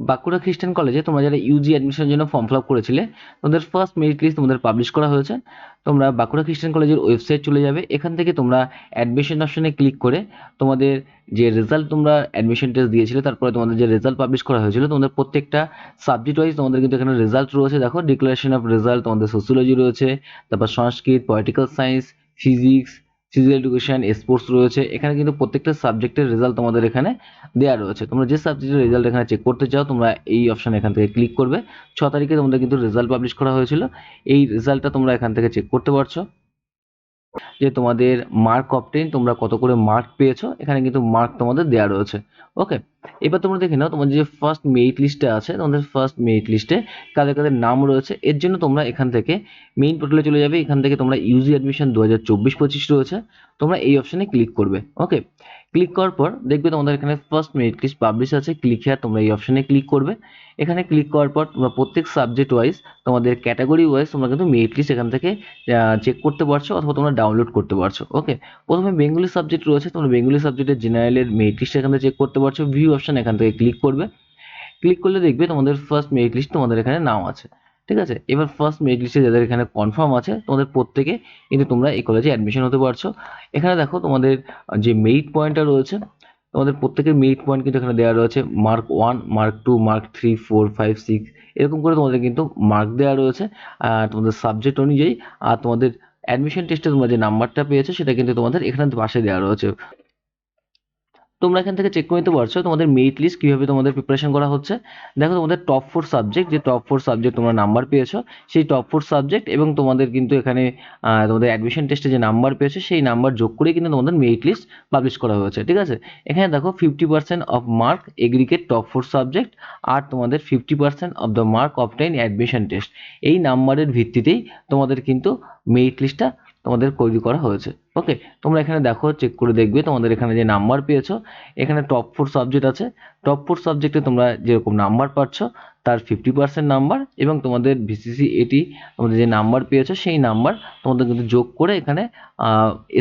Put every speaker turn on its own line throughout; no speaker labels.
বাঁকুড়া খ্রিস্টান কলেজে তোমরা যারা ইউজি অ্যাডমিশনের জন্য ফর্ম ফিল আপ করেছিলে, তোমাদের ফার্স্ট মেরিট লিস্ট তোমাদের পাবলিশ করা হয়েছে। তোমরা বাঁকুড়া খ্রিস্টান কলেজের ওয়েবসাইট চলে যাবে। এখান থেকে তোমরা অ্যাডমিশন অপশনে ক্লিক করে তোমাদের যে রেজাল্ট তোমরা অ্যাডমিশন টেস্ট দিয়েছিলে, তারপরে তোমাদের যে রেজাল্ট পাবলিশ করা হয়েছিল, তোমাদের প্রত্যেকটা সাবজেক্ট ওয়াইজ তোমাদের কিন্তু এখানে রেজাল্ট রয়েছে। দেখো ডিক্লারেশন অফ রেজাল্ট তোমাদের সোসিওলজি রয়েছে, তারপর Sanskrit political science physics physical education sports রয়েছে। এখানে কিন্তু প্রত্যেকটা সাবজেক্টের রেজাল্ট তোমাদের এখানে দেওয়া রয়েছে। তোমরা যে সাবজেক্টের রেজাল্ট এখানে চেক করতে চাও, তোমরা এই অপশান এখান থেকে ক্লিক করবে। ছ তারিখে তোমাদের কিন্তু রেজাল্ট পাবলিশ করা হয়েছিল। এই রেজাল্টটা তোমরা এখান থেকে চেক করতে পারছ। যে তোমাদের মার্ক অপটেন তোমরা কত করে মার্ক পেয়েছ, এখানে কিন্তু মার্ক তোমাদের দেওয়া রয়েছে। ওকে এবার তোমরা দেখে নাও, তোমাদের যে ফার্স্ট মেরিট লিস্টে আছে, তোমাদের ফার্স্ট মেরিট লিস্টে কাদের কাদের নাম রয়েছে, এর জন্য তোমরা এখান থেকে মেইন পোর্টালে চলে যাবে, এখান থেকে তোমরা ইউজি অ্যাডমিশন দু হাজার চব্বিশ পঁচিশ রয়েছে, তোমরা এই অপশানে ক্লিক করবে ওকে ক্লিক করার পর দেখবে তোমাদের এখানে ফার্স্ট মেরিট লিস্ট পাবলিশ আছে ক্লিক হেয়ার তোমরা এই অপশানে ক্লিক করবে। এখানে ক্লিক করার পর তোমরা প্রত্যেক সাবজেক্ট ওয়াইজ তোমাদের ক্যাটাগরি ওয়াইজ তোমরা কিন্তু মেরিট লিস্ট এখান থেকে চেক করতে পারছ অথবা তোমরা ডাউনলোড করতে পারছ ওকে প্রথমে বেঙ্গলি সাবজেক্ট রয়েছে, তোমরা বেঙ্গলি সাবজেক্টের জেনারেলের মেরিট লিস্ট এখান থেকে চেক করতে পারছ ভিউ অপশান এখান থেকে ক্লিক করবে। ক্লিক করলে দেখবে তোমাদের ফার্স্ট মেরিট লিস্ট তোমাদের এখানে নাম আছে। ঠিক আছে? এবার ফার্স্ট মেরিট লিস্টে যাদের এখানে কনফার্ম আছে, তোমাদের প্রত্যেকে কিন্তু তোমরা এই কলেজে অ্যাডমিশন হতে পারছ। এখানে দেখো তোমাদের যে মেরিট পয়েন্টটা রয়েছে, তোমাদের প্রত্যেকের মেরিট পয়েন্ট কিন্তু এখানে দেওয়া রয়েছে। Mark one mark two mark three four five six এরকম করে তোমাদের কিন্তু মার্ক দেওয়া রয়েছে। তোমাদের সাবজেক্ট অনুযায়ী, আর তোমাদের অ্যাডমিশন টেস্টে তোমরা যে নাম্বারটা পেয়েছ, সেটা কিন্তু তোমাদের এখানে পাশে দেওয়া রয়েছে। তোমরা এখান থেকে চেক করে নিতে পারছ তোমাদের মেরিট লিস্ট কীভাবে তোমাদের প্রিপারেশন করা হচ্ছে। দেখো তোমাদের টপ ফোর সাবজেক্ট যে টপ ফোর সাবজেক্ট তোমরা নাম্বার পেয়েছ, সেই টপ ফোর সাবজেক্ট এবং তোমাদের কিন্তু এখানে তোমাদের অ্যাডমিশন টেস্টে যে নাম্বার পেয়েছ, সেই নাম্বার যোগ করে কিন্তু তোমাদের মেরিট লিস্ট পাবলিশ করা হয়েছে, ঠিক আছে? এখানে দেখো fifty percent of mark aggregate top four subject আর তোমাদের fifty percent of the mark of obtain admission test এই নাম্বারের ভিত্তিতেই তোমাদের কিন্তু মেরিট লিস্টটা তোমাদের তৈরি করা হয়েছে। ওকে তোমরা এখানে দেখো চেক করে দেখবে, তোমাদের এখানে যে নাম্বার পেয়েছ, এখানে টপ ফোর সাবজেক্ট আছে। টপ ফোর সাবজেক্টে তোমরা যেরকম নাম্বার পাচ্ছ, তার ফিফটি পার্সেন্ট নাম্বার এবং তোমাদের ভিসিসি এটি তোমাদের যে নাম্বার পেয়েছ, সেই নাম্বার তোমাদের কিন্তু যোগ করে এখানে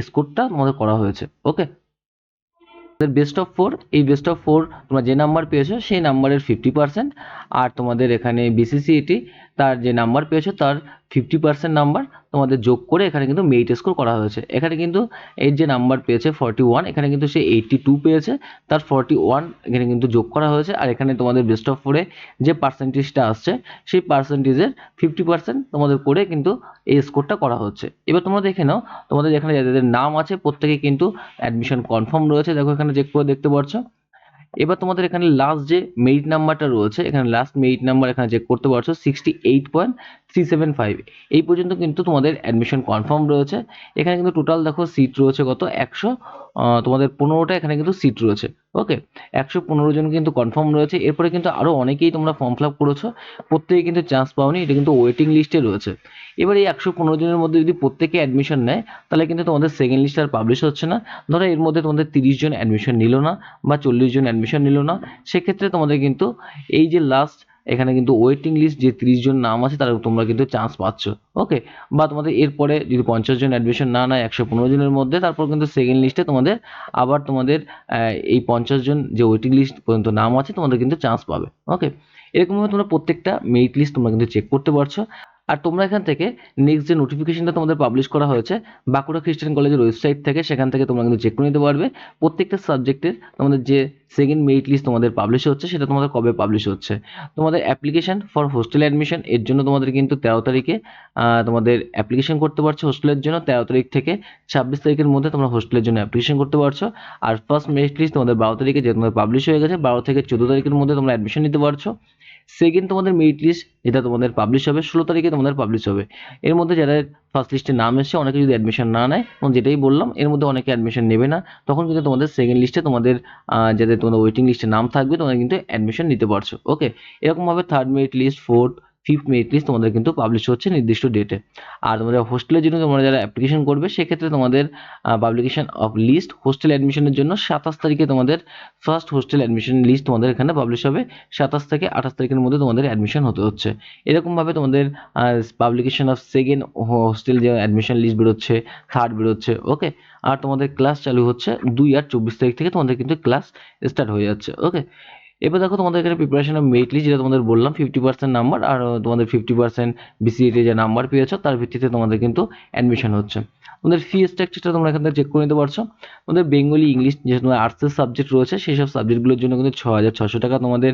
স্কোরটা তোমাদের করা হয়েছে। ওকে বেস্ট অফ ফোর এই বেস্ট অফ ফোর তোমরা যে নাম্বার পেয়েছ সেই নাম্বারের ফিফটি পার্সেন্ট আর তোমাদের এখানে বিসিসি এটি তার যে নাম্বার পেয়েছ তার ফিফটি পার্সেন্ট নাম্বার তোমাদের যোগ করে এখানে কিন্তু মেরিট স্কোর করা হয়েছে। এখানে কিন্তু এর যে নাম্বার পেয়েছে ফর্টি ওয়ান এখানে কিন্তু সে এইটটি টু পেয়েছে, তার ফর্টি ওয়ান এখানে কিন্তু যোগ করা হয়েছে আর এখানে তোমাদের বেস্ট অফ ফোরে যে পার্সেন্টেজটা আসছে সেই পার্সেন্টেজের ফিফটি পার্সেন্ট তোমাদের করে কিন্তু এই স্কোরটা করা হচ্ছে। এবার তোমরা দেখে নাও, তোমাদের এখানে যাদের নাম আছে প্রত্যেকে কিন্তু অ্যাডমিশন কনফার্ম রয়েছে। দেখো এখানে চেক করে দেখতে পারছ? এবার তোমাদের এখানে লাস্ট যে মেরিট নাম্বারটা রয়েছে, এখানে লাস্ট মেরিট নাম্বার এখানে চেক করতে পারছ sixty eight point three seven five এই পর্যন্ত কিন্তু তোমাদের অ্যাডমিশন কনফার্ম রয়েছে। এখানে কিন্তু টোটাল দেখো সিট রয়েছে কত? একশো তোমাদের পনেরোটা, এখানে কিন্তু সিট রয়েছে। ওকে একশো পনেরো জন কিন্তু কনফার্ম রয়েছে। এরপরে কিন্তু আরও অনেকেই তোমরা ফর্ম ফিল আপ করেছ। প্রত্যেকে কিন্তু চান্স পাওনি। এটা কিন্তু ওয়েটিং লিস্টে রয়েছে। এবার এই একশো পনেরো জনের মধ্যে যদি প্রত্যেকে অ্যাডমিশন নেয়, তাহলে কিন্তু তোমাদের সেকেন্ড লিস্ট আর পাবলিশ হচ্ছে না। ধরো এর মধ্যে তোমাদের তিরিশ জন অ্যাডমিশন নিল না বা চল্লিশ জন অ্যাডমিশন নিল না, সেক্ষেত্রে তোমাদের কিন্তু এই যে লাস্ট এখানে কিন্তু ওয়েটিং লিস্ট যে তিরিশ জন নাম আছে, তারা তোমরা কিন্তু চান্স পাচ্ছ। ওকে বা তোমাদের এরপরে যদি পঞ্চাশ জন অ্যাডমিশন না নেয়, একশো পনেরো জনের মধ্যে, তারপর কিন্তু সেকেন্ড লিস্টে তোমাদের আবার তোমাদের এই পঞ্চাশ জন যে ওয়েটিং লিস্ট পর্যন্ত নাম আছে, তোমাদের কিন্তু চান্স পাবে। ওকে এরকমভাবে তোমরা প্রত্যেকটা মেরিট লিস্ট তোমরা কিন্তু চেক করতে পারছ। আর তোমরা এখান থেকে নেক্সট যে নোটিফিকেশনটা তোমাদের পাবলিশ করা হয়েছে, বাঁকুড়া খ্রিস্টান কলেজের ওয়েবসাইট থেকে, সেখান থেকে তোমরা কিন্তু চেক করে নিতে পারবে। প্রত্যেকটা সাবজেক্টের তোমাদের যে সেকেন্ড মেরিট লিস্ট তোমাদের পাবলিশ হচ্ছে, সেটা তোমাদের কবে পাবলিশ হচ্ছে। তোমাদের অ্যাপ্লিকেশন ফর হোস্টেল অ্যাডমিশন এর জন্য তোমাদের কিন্তু তেরো তারিখে তোমাদের অ্যাপ্লিকেশন করতে পারছ হোস্টেলের জন্য। তেরো তারিখ থেকে ছাব্বিশ তারিখের মধ্যে তোমরা হোস্টেলের জন্য অ্যাপ্লিকেশন করতে পারছ। আর ফার্স্ট মেরিট লিস্ট তোমাদের বারো তারিখে যে তোমাদের পাবলিশ হয়ে গেছে, বারো থেকে চোদ্দ তারিখের মধ্যে তোমরা অ্যাডমিশন নিতে পারছ। সেকেন্ড তোমাদের মেরিট লিস্ট এটা তোমাদের পাবলিশ হবে, ষোলো তারিখে তোমাদের পাবলিশ হবে। এর মধ্যে যারা ফার্স্ট লিস্টে নাম এসেছে, অনেকে যদি অ্যাডমিশন না নেয়, এবং যেটাই বললাম, এর মধ্যে অনেকে অ্যাডমিশন নেবে না, তখন কিন্তু তোমাদের সেকেন্ড লিস্টে তোমাদের যাদের তোমাদের ওয়েটিং লিস্টে নাম থাকবে, তোমরা কিন্তু অ্যাডমিশন নিতে পারছ। ওকে এরকমভাবে third merit list fourth fifth merit list তোমাদের কিন্তু পাবলিশ হচ্ছে নির্দিষ্ট ডেটে আর তোমাদের হোস্টেলের জন্য তোমরা যারা অ্যাপ্লিকেশন করবে, সেক্ষেত্রে তোমাদের পাবলিকেশন অফ লিস্ট হোস্টেল অ্যাডমিশনের জন্য সাতাশ তারিখে তোমাদের ফার্স্ট হোস্টেল অ্যাডমিশন লিস্ট তোমাদের এখানে পাবলিশ হবে। সাতাশ থেকে আঠাশ তারিখের মধ্যে তোমাদের অ্যাডমিশন হতে হচ্ছে। এরকমভাবে তোমাদের পাবলিকেশন অফ সেকেন্ড হোস্টেল যে অ্যাডমিশন লিস্ট বেরোচ্ছে থার্ড বেরোচ্ছে ওকে আর তোমাদের ক্লাস চালু হচ্ছে দুই আর চব্বিশ তারিখ থেকে তোমাদের কিন্তু ক্লাস স্টার্ট হয়ে যাচ্ছে ওকে এবার দেখো তোমাদের এখানে প্রিপারেশন অফ যেটা তোমাদের বললাম ফিফটি পার্সেন্ট নাম্বার আর তোমাদের ফিফটি পার্সেন্ট বিসিএতে যে নাম্বার পেয়েছ, তার ভিত্তিতে তোমাদের কিন্তু অ্যাডমিশন হচ্ছে। তোমাদের ফি স্ট্রাকচারটা তোমরা এখান থেকে চেক করে নিতে পারছ। তোমাদের বেঙ্গলি ইংলিশ যে তোমাদের আর্টসের সাবজেক্ট রয়েছে, সেই সব সাবজেক্টগুলোর জন্য কিন্তু ছ হাজার ছশো টাকা তোমাদের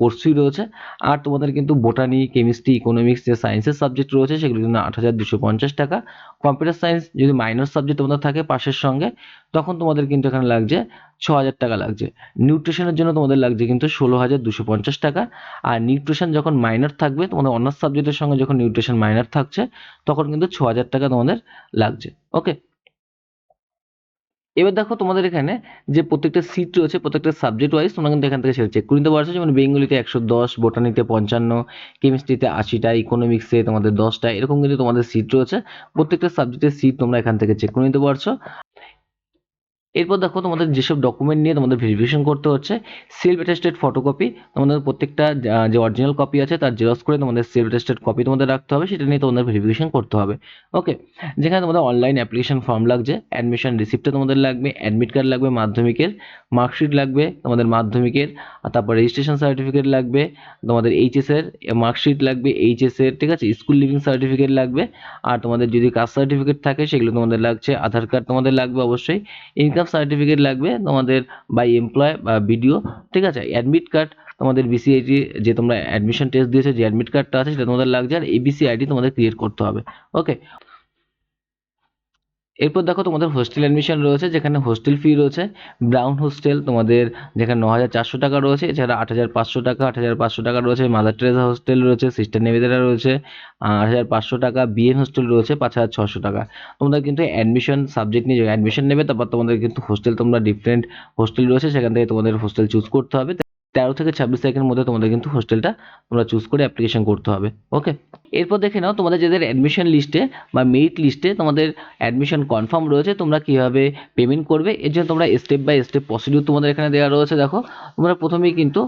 কোর্স ফি রয়েছে। আর তোমাদের কিন্তু বোটানি কেমিস্ট্রি ইকোনমিক্স যে সায়েন্সের সাবজেক্ট রয়েছে, সেগুলোর জন্য আট হাজার দুশো পঞ্চাশ টাকা। কম্পিউটার সায়েন্স যদি মাইনর সাবজেক্ট তোমাদের থাকে পাশের সঙ্গে, তখন তোমাদের কিন্তু এখানে লাগছে ছ হাজার টাকা লাগছে। নিউট্রিশনের জন্য তোমাদের লাগছে কিন্তু ষোলো হাজার দুশো পঞ্চাশ টাকা। আর নিউট্রিশন যখন মাইনার থাকবে, তোমাদের অনার্স সাবজেক্টের সঙ্গে যখন নিউট্রিশন মাইনার থাকছে, তখন কিন্তু ছ হাজার টাকা তোমাদের লাগছে। ওকে এবার দেখো তোমাদের এখানে যে প্রত্যেকটা সিট রয়েছে, প্রত্যেকটা সাবজেক্ট ওয়াইজ তোমরা কিন্তু এখান থেকে সেটা চেক করে নিতে পারছ। যেমন বেঙ্গলিতে একশো দশ বোটানিতে পঞ্চান্ন কেমিস্ট্রিতে আশিটা ইকোনমিক্সে তোমাদের দশটা, এরকম কিন্তু তোমাদের সিট রয়েছে। প্রত্যেকটা সাবজেক্টের সিট তোমরা এখান থেকে চেক করে নিতে পারছ। এরপর দেখো তোমাদের যেসব ডকুমেন্ট নিয়ে তোমাদের ভেরিফিকেশন করতে হচ্ছে সেলফ অ্যাটেস্টেড ফটোকপি তোমাদের প্রত্যেকটা যে অরিজিনাল কপি আছে তার জেরক্স করে তোমাদের সেলফ অ্যাটেস্টেড কপি তোমাদের রাখতে হবে, সেটা নিয়ে তোমাদের ভেরিফিকেশন করতে হবে ওকে যেখানে তোমাদের অনলাইন অ্যাপ্লিকেশন ফর্ম লাগছে অ্যাডমিশন রিসিপ্টটা তোমাদের লাগবে অ্যাডমিট কার্ড লাগবে মাধ্যমিকের মার্কশিট লাগবে তোমাদের মাধ্যমিকের তারপর রেজিস্ট্রেশন সার্টিফিকেট লাগবে তোমাদের এইচএসের মার্কশিট লাগবে এইচএসের ঠিক আছে? স্কুল লিভিং সার্টিফিকেট লাগবে, আর তোমাদের যদি কাস্ট সার্টিফিকেট থাকে সেগুলো তোমাদের লাগছে, আধার কার্ড তোমাদের লাগবে অবশ্যই ইনকাম সার্টিফিকেট লাগবে তোমাদের বাই এমপ্লয় বা বিডিও ঠিক আছে? অ্যাডমিট কার্ড তোমাদের বিসিআইটি যে তোমরা অ্যাডমিশন টেস্ট দিয়েছ, যে অ্যাডমিট কার্ডটা আছে, সেটা তোমাদের লাগছে, আর এবিসি আইডি তোমাদের ক্রিয়েট করতে হবে ওকে এরপর দেখো তোমাদের হোস্টেল অ্যাডমিশন রয়েছে, যেখানে হোস্টেল ফি রয়েছে ব্রাউন হোস্টেল তোমাদের যেখানে ন হাজার চারশো টাকা রয়েছে, এছাড়া আট হাজার পাঁচশো টাকা, আট হাজার পাঁচশো টাকা রয়েছে মাদার টেরেসা হোস্টেল রয়েছে সিস্টার নেভিদেরা রয়েছে আট হাজার পাঁচশো টাকা বিএন হোস্টেল রয়েছে, পাঁচ হাজার ছশো টাকা। তোমরা কিন্তু অ্যাডমিশন সাবজেক্ট নিয়ে অ্যাডমিশন নেবে, তারপর তোমাদের কিন্তু হোস্টেল তোমরা ডিফারেন্ট হোস্টেল রয়েছে, সেখান থেকে তোমাদের হোস্টেল চুজ করতে হবে। তেরো থেকে ছাব্বিশ তারিখের মধ্যে তোমাদের কিন্তু হোস্টেলটা তোমরা চুজ করে অ্যাপ্লিকেশন করতে হবে ওকে এরপর দেখে নাও তোমাদের যাদের অ্যাডমিশন লিস্টে বা মেরিট লিস্টে তোমাদের অ্যাডমিশন কনফার্ম রয়েছে, তোমরা কীভাবে পেমেন্ট করবে? এর জন্য তোমরা স্টেপ বাই স্টেপ প্রসিডিউর তোমাদের এখানে দেওয়া রয়েছে, দেখো। তোমরা প্রথমেই কিন্তু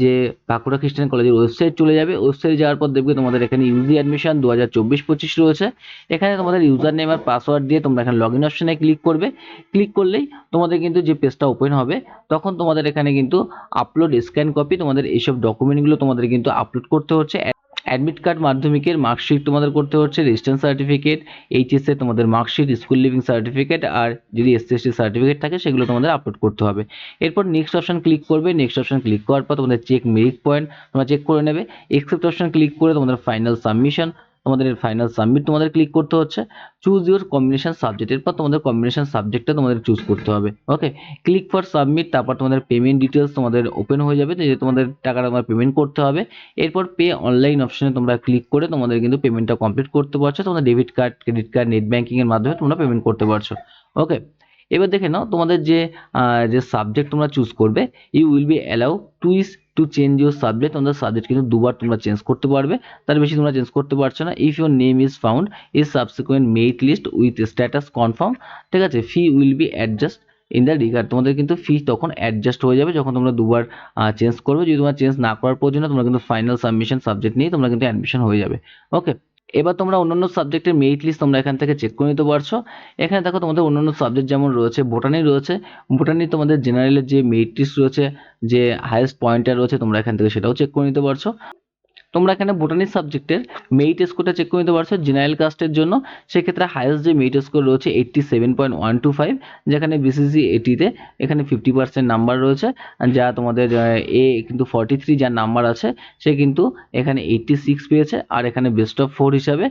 যে বাঁকুড়া খ্রিস্টান কলেজের ওয়েবসাইট চলে যাবে। ওয়েবসাইটে যাওয়ার পর দেখবে তোমাদের এখানে ইউজি অ্যাডমিশন দু হাজার চব্বিশ পঁচিশ রয়েছে। এখানে তোমাদের ইউজার নেম আর পাসওয়ার্ড দিয়ে তোমরা এখানে লগ ইন অপশনে ক্লিক করবে। ক্লিক করলেই তোমাদের কিন্তু যে পেজটা ওপেন হবে, তখন তোমাদের এখানে কিন্তু আপলোড স্ক্যান কপি তোমাদের এইসব ডকুমেন্টগুলো তোমাদের কিন্তু আপলোড করতে হচ্ছে। অ্যাডমিট কার্ড মাধ্যমিকের মার্কশিট তোমাদের করতে হচ্ছে, রেজিস্ট্যান্স সার্টিফিকেট, এইচএসএ তোমাদের মার্কশিট, স্কুল লিভিং সার্টিফিকেট, আর যদি এসসি সার্টিফিকেট থাকে সেগুলো তোমাদের আপলোড করতে হবে। এরপর নেক্সট অপশন ক্লিক করবে নেক্সট অপশন ক্লিক করার পর তোমাদের চেক মেরিট পয়েন্ট তোমরা চেক করে নেবে। এক্সেপ্ট অপশন ক্লিক করে তোমাদের ফাইনাল সাবমিশন তোমাদের ফাইনাল সাবমিট তোমাদের ক্লিক করতে হচ্ছে। চুজ ইউর কম্বিনেশন সাবজেক্ট এরপর তোমাদের কম্বিনেশন সাবজেক্টটা তোমাদের চুজ করতে হবে। ওকে ক্লিক ফর সাবমিট তারপর তোমাদের পেমেন্ট ডিটেলস তোমাদের ওপেন হয়ে যাবে। যে তোমাদের টাকাটা তোমার পেমেন্ট করতে হবে। এরপর পে অনলাইন অপশনে তোমরা ক্লিক করে তোমাদের কিন্তু পেমেন্টটা কমপ্লিট করতে পারছ। তোমাদের debit card credit card net ব্যাঙ্কিংয়ের মাধ্যমে তোমরা পেমেন্ট করতে পারছ। ওকে এবার দেখে নাও তোমাদের যে যে সাবজেক্ট তোমরা চুজ করবে you will be allow to is to change your subject তোমাদের সাবজেক্ট কিন্তু দুবার তোমরা চেঞ্জ করতে পারবে। তার বেশি তোমরা চেঞ্জ করতে পারছ না। If your name is found is subsequent merit list with status confirm ঠিক আছে? Fee will be adjust in the regard তোমাদের কিন্তু ফি তখন অ্যাডজাস্ট হয়ে যাবে যখন তোমরা দুবার চেঞ্জ করবে। যদি তোমার চেঞ্জ না করার প্রয়োজন তোমরা কিন্তু ফাইনাল সাবমিশন সাবজেক্ট নিয়ে তোমরা কিন্তু অ্যাডমিশন হয়ে যাবে। ওকে এবার তোমরা অন্যান্য সাবজেক্টের মেরিট লিস্ট তোমরা এখান থেকে চেক করে নিতে পারছ। এখানে দেখো তোমাদের অন্যান্য সাবজেক্ট যেমন রয়েছে বোটানি রয়েছে। বোটানি তোমাদের জেনারেলের যে মেরিট লিস্ট রয়েছে, যে হায়েস্ট পয়েন্টটা রয়েছে, তোমরা এখান থেকে সেটাও চেক করে নিতে পারছ। তোমরা এখানে বোটানি সাবজেক্টের মেরিট স্কোরটা চেক করে নিতে পারছ জেনারেল কাস্টের জন্য। সেক্ষেত্রে হায়েস্ট যে মেরিট স্কোর রয়েছে eighty seven point one two five যেখানে বিসিসি এটিতে এখানে ফিফটি পার্সেন্ট নাম্বার রয়েছে। যা তোমাদের এ কিন্তু ফর্টি থ্রি যার নাম্বার আছে, সে কিন্তু এখানে এইট্টি সিক্স পেয়েছে। আর এখানে বেস্ট অফ ফোর হিসাবে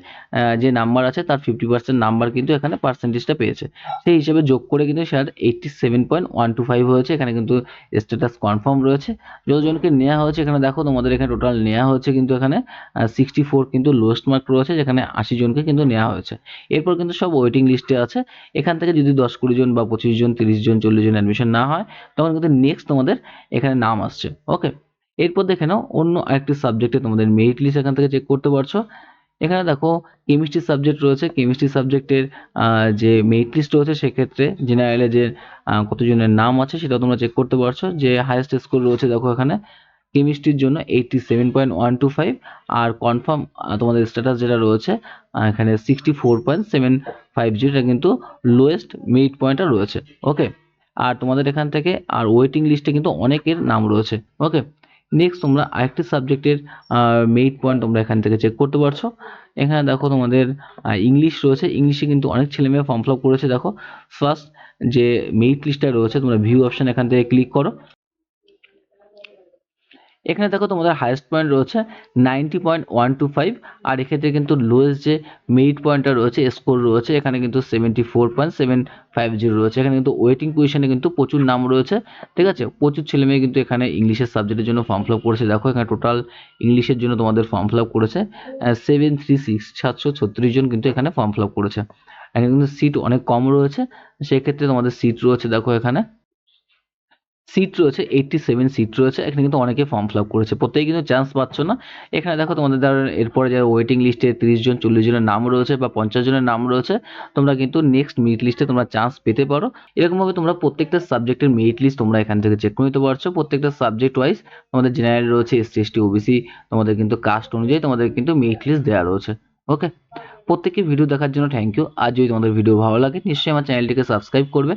যে নাম্বার আছে, তার ফিফটি পার্সেন্ট নাম্বার কিন্তু এখানে পার্সেন্টেজটা পেয়েছে। সেই হিসেবে যোগ করে কিন্তু sir eighty seven point one two five হয়েছে। এখানে কিন্তু স্ট্যাটাস কনফার্ম রয়েছে। যতজনকে নেওয়া হয়েছে, এখানে দেখো তোমাদের এখানে টোটাল নেওয়া হয়েছে কিন্তু এখানে সিক্সটি ফোর কিন্তু লোয়েস্ট মার্ক রয়েছে, যেখানে আশি জনকে কিন্তু নেওয়া হয়েছে। এরপর কিন্তু সব ওয়েটিং লিস্টে আছে। এখান থেকে যদি দশ কুড়ি জন বা পঁচিশ জন, তিরিশ জন, চল্লিশ জন অ্যাডমিশন না হয়, তখন কিন্তু নেক্সট তোমাদের এখানে নাম আসছে ওকে এরপর দেখে নাও, অন্য আরেকটি সাবজেক্টে তোমাদের মেরিট লিস্ট এখান থেকে চেক করতে পারছ। এখানে দেখো কেমিস্ট্রি সাবজেক্ট রয়েছে। কেমিস্ট্রি সাবজেক্টের যে মেরিট লিস্ট রয়েছে, সেক্ষেত্রে জেনারেলে যে কতজনের নাম আছে, সেটাও তোমরা চেক করতে পারছ। যে হায়েস্ট স্কোর রয়েছে, দেখো এখানে কেমিস্ট্রির জন্য eighty seven point one two five আর কনফার্ম তোমাদের স্ট্যাটাস যেটা রয়েছে এখানে sixty four point seven five zero কিন্তু লোয়েস্ট মেরিট পয়েন্টটা রয়েছে ওকে আর তোমাদের এখান থেকে, আর ওয়েটিং লিস্টে কিন্তু অনেকের নাম রয়েছে ওকে নেক্সট তোমরা আরেকটি সাবজেক্টের মেইট পয়েন্ট তোমরা এখান থেকে চেক করতে পারছ। এখানে দেখো তোমাদের ইংলিশ রয়েছে ইংলিশে কিন্তু অনেক ছেলেমেয়ে ফর্ম ফিল করেছে, দেখো। ফার্স্ট যে মেরিট লিস্টটা রয়েছে, তোমরা ভিউ অপশন এখান থেকে ক্লিক করো। এখানে দেখো তোমাদের হাইয়েস্ট পয়েন্ট রয়েছে ninety point one two five আর এক্ষেত্রে কিন্তু লোয়েস্ট যে মেরিট পয়েন্টটা রয়েছে স্কোর রয়েছে, এখানে কিন্তু seventy four point seven five zero রয়েছে। এখানে কিন্তু ওয়েটিং পজিশনে কিন্তু প্রচুর নাম রয়েছে, ঠিক আছে? প্রচুর ছেলেমেয়ে কিন্তু এখানে ইংলিশের সাবজেক্টের জন্য ফর্ম ফিল আপ করেছে। দেখো, এখানে টোটাল ইংলিশের জন্য তোমাদের ফর্ম ফিল আপ করেছে সেভেন থ্রি সিক্স সাতশো ছত্রিশ জন কিন্তু এখানে ফর্ম ফিল আপ করেছে। এখানে কিন্তু সিট অনেক কম রয়েছে, সেক্ষেত্রে তোমাদের সিট রয়েছে, দেখো এখানে। সিট রয়েছে এইটটি সেভেন সিট রয়েছে। এখানে কিন্তু অনেকে ফর্ম ফিল আপ করেছে। প্রত্যেকে কিন্তু চান্স পাচ্ছ না। এখানে দেখো তোমাদের দ্বারা এরপরে যারা ওয়েটিং লিস্টে তিরিশ জন, চল্লিশ জনের নাম রয়েছে বা পঞ্চাশ জনের নাম রয়েছে, তোমরা কিন্তু নেক্সট মেরিট লিস্টে তোমরা চান্স পেতে পারো। এরকমভাবে তোমরা প্রত্যেকটা সাবজেক্টের মেরিট লিস্ট তোমরা এখান থেকে চেক করে নিতে পারছ। প্রত্যেকটা সাবজেক্ট ওয়াইজ তোমাদের জেনারেল রয়েছে এসটি এসটি ওবিসি তোমাদের কিন্তু কাস্ট অনুযায়ী তোমাদের কিন্তু মেরিট লিস্ট দেওয়া রয়েছে। ওকে প্রত্যেককে ভিডিও দেখার জন্য থ্যাংক ইউ আর যদি তোমাদের ভিডিও ভালো লাগে, নিশ্চয়ই আমার চ্যানেলটিকে সাবস্ক্রাইব করবে।